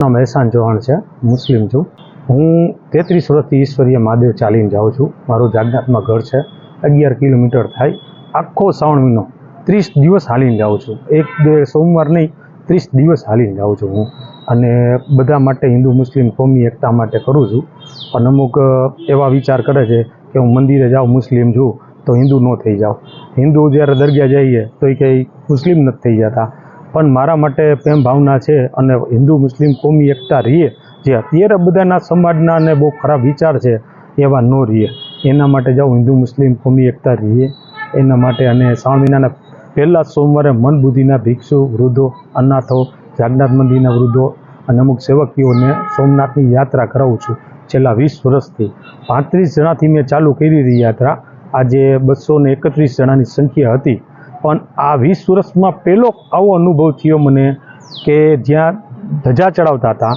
નામ એહસાન ચૌહાણ છે, મુસ્લિમ છું. હું તેત્રીસ વર્ષથી ઈશ્વરીય મહાદેવ ચાલીને જાઉં છું. મારું જાગનાથમાં ઘર છે. અગિયાર કિલોમીટર થાય. આખો શ્રાવણ મહિનો ત્રીસ દિવસ હાલીને જાઉં છું. એક બે સોમવાર નહીં, ત્રીસ દિવસ હાલીને જાઉં છું હું. અને બધા માટે હિન્દુ, મુસ્લિમ, કોમી, એકતા માટે કરું છું. પણ અમુક એવા વિચાર કરે છે કે હું મંદિરે જાઉં, મુસ્લિમ છું, તો હિન્દુ ન થઈ જાઉં. હિન્દુ જ્યારે દરગાહ જઈએ તો એ કંઈ મુસ્લિમ નથી થઈ જતા. પણ મારા માટે પ્રેમ ભાવના છે અને હિન્દુ મુસ્લિમ કોમી એકતા રહીએ જે અત્યારે બધાના સમાજના અને બહુ ખરાબ વિચાર છે, એવા ન રહીએ એના માટે જાઉં હિન્દુ મુસ્લિમ કોમી એકતા રહીએ એના માટે અને શ્રાવણ મહિનાના પહેલા સોમવારે મન બુદ્ધિના ભિક્ષુ, વૃદ્ધો, અનાથો, જાગનાથ મંદિરના વૃદ્ધો અને અમુક સેવકીઓને સોમનાથની યાત્રા કરાવું છું. છેલ્લા વીસ વર્ષથી પાંત્રીસ જણાથી મેં ચાલુ કરી હતી યાત્રા. આજે બસો ને એકત્રીસ જણાની સંખ્યા હતી. પણ આ વીસ વર્ષમાં પહેલો આવો અનુભવ થયો મને કે જ્યાં ધજા ચડાવતા હતા,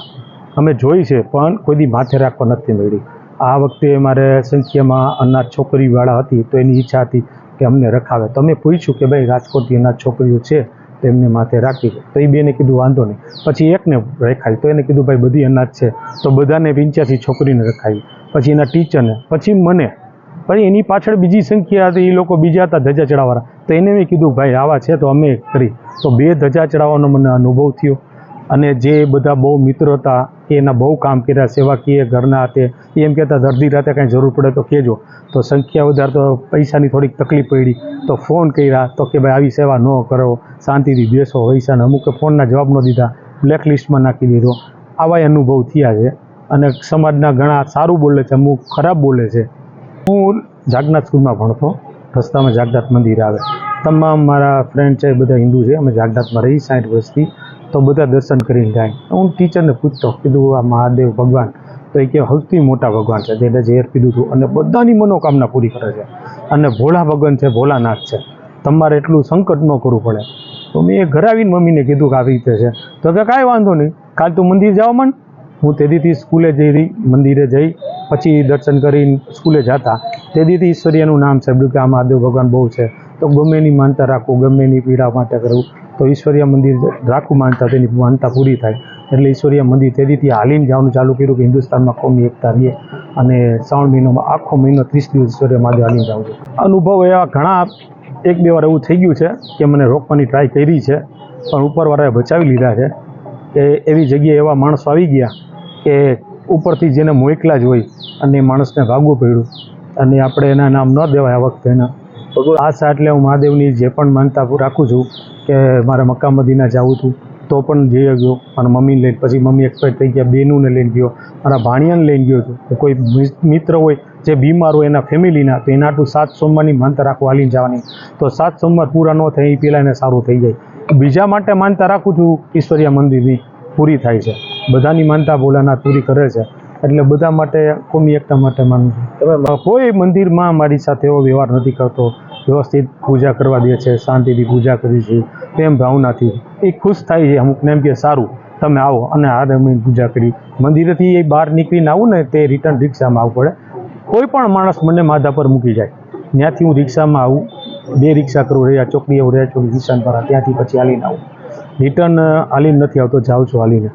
અમે જોઈ છે, પણ કોઈ દી માથે રાખવા નથી મળી. આ વખતે મારે સંખ્યામાં અનાથ છોકરીવાળા હતી, તો એની ઈચ્છા હતી કે અમને રખાવે. તો અમે પૂછ્યું કે ભાઈ, રાજકોટથી અનાથ છોકરીઓ છે તેમને માથે રાખી તો એ બેને કીધું, વાંધો નહીં. પછી એકને રખાવી. તો એને કીધું, ભાઈ, બધી અનાથ છે. તો બધાને પંચ્યાસી છોકરીને રખાવી. પછી એના ટીચરને. પછી મને પછી એની પાછળ બીજી સંખ્યા હતી, એ લોકો બીજા હતા ધજા ચડાવવાના તો એને મેં કીધું, ભાઈ, આવા છે તો અમે કરી. તો બે ધજા ચડાવવાનો મને અનુભવ થયો. અને જે બધા બહુ મિત્રો હતા એના બહુ કામ કર્યા, સેવાકીય ઘરના તે એમ કહેતા, અડધી રાતે કાંઈ જરૂર પડે તો કહેજો. તો સંખ્યા વધારે તો પૈસાની થોડીક તકલીફ પડી. તો ફોન કર્યા, તો કે, ભાઈ, આવી સેવા ન કરો, શાંતિથી બેસો, પૈસા ને. અમુકે ફોનના જવાબ ન દીધા, બ્લેક લિસ્ટમાં નાખી દીધો. આવા અનુભવ થયા છે. અને સમાજના ઘણા સારું બોલે છે, અમુક ખરાબ બોલે છે. હું જાગનાથ સ્કૂલમાં ભણતો. રસ્તામાં જાગનાથ મંદિર આવે. તમામ મારા ફ્રેન્ડ છે, બધા હિન્દુ છે. અમે જાગનાથમાં રહી સાઠ વર્ષથી. તો બધા દર્શન કરીને જાય. હું ટીચરને પૂછતો, કીધું, આ મહાદેવ ભગવાન. તો એ કે સૌથી મોટા ભગવાન છે. જેને ઝેર પીધું હતું. અને બધાની મનોકામના પૂરી કરે છે. અને ભોળા ભગવાન છે, ભોળાનાથ છે. તમારે એટલું સંકટ ન કરવું પડે. તો મેં એ ઘરે આવીને મમ્મીને કીધું કે આવી રીતે છે. તો કે, કાંઈ વાંધો નહીં. કાલ તું મંદિર જાવ મન. હું તેદીથી સ્કૂલે જઈ મંદિરે જઈ, પછી દર્શન કરીને સ્કૂલે જતા. તે દીથી ઈશ્વરીયનું નામ સાંભળ્યું કે આ મહાદેવ ભગવાન બહુ છે. તો ગમે એની માનતા રાખવું ગમે એની પીડા માટે કરવું તો ઈશ્વરીય મંદિર રાખવું માનતા, તેની માનતા પૂરી થાય. એટલે ઈશ્વરીય મંદિર તે દીથી હાલીને જવાનું ચાલુ કર્યું કે હિન્દુસ્તાનમાં કોમી એકતા રહીએ અને શ્રાવણ મહિનોમાં, આખો મહિનો ત્રીસ દિવસ ઈશ્વરીય મહાદેવ હાલીને જાઉં છું. અનુભવ એવા ઘણા, એક બે વાર એવું થઈ ગયું છે કે મને રોકવાની ટ્રાય કરી છે, પણ ઉપરવાળાએ બચાવી લીધા છે કે એવી જગ્યાએ એવા માણસો આવી ગયા કે ઉપરથી જેને મોકલા જ હોય અને એ માણસને ભાગવું પડ્યું. અને આપણે એના નામ ન દેવાય આ વખતે એના. આ સા એટલે હું મહાદેવની જે પણ માનતા રાખું છું કે મારે મક્કા મદીના જવું હતું તો પણ જઈ ગયો મારા મમ્મીને લઈને પછી મમ્મી એક્સપાયર થઈ ગયા બેનુંને લઈને ગયો. મારા ભાણિયાને લઈને ગયો છું. કોઈ મિત્ર હોય જે બીમાર હોય એના ફેમિલીના તો એના આટલું સાત સોમવારની માનતા રાખવા હાલીને જવાની. તો સાત સોમવાર પૂરા ન થાય એ પહેલાં એને સારું થઈ જાય. બીજા માટે માનતા રાખું છું ઈશ્વરિયા મંદિરની. પૂરી થાય છે. બધાની માનતા ભોલાનાથ પૂરી કરે છે. એટલે બધા માટે કોમી એકતા માટે માનું કોઈ મંદિરમાં મારી સાથે એવો વ્યવહાર નથી કરતો. વ્યવસ્થિત પૂજા કરવા દે છે શાંતિથી પૂજા કરી છે પ્રેમ ભાવનાથી. એ ખુશ થાય છે અમુકને એમ કે સારું તમે આવો અને આ અમે પૂજા કરી. મંદિરેથી એ બહાર નીકળીને આવું ને તે રિટર્ન રિક્ષામાં આવવું પડે. કોઈ પણ માણસ મને માધા પર મૂકી જાય. ત્યાંથી હું રિક્ષામાં આવું બે રિક્ષા કરું રહ્યા ચોકડી આવું રહ્યા ચોકડી નિશાન પર ત્યાંથી પછી હાલીને આવું. રિટર્ન હાલીને નથી આવતો. જાઉં છું હાલીને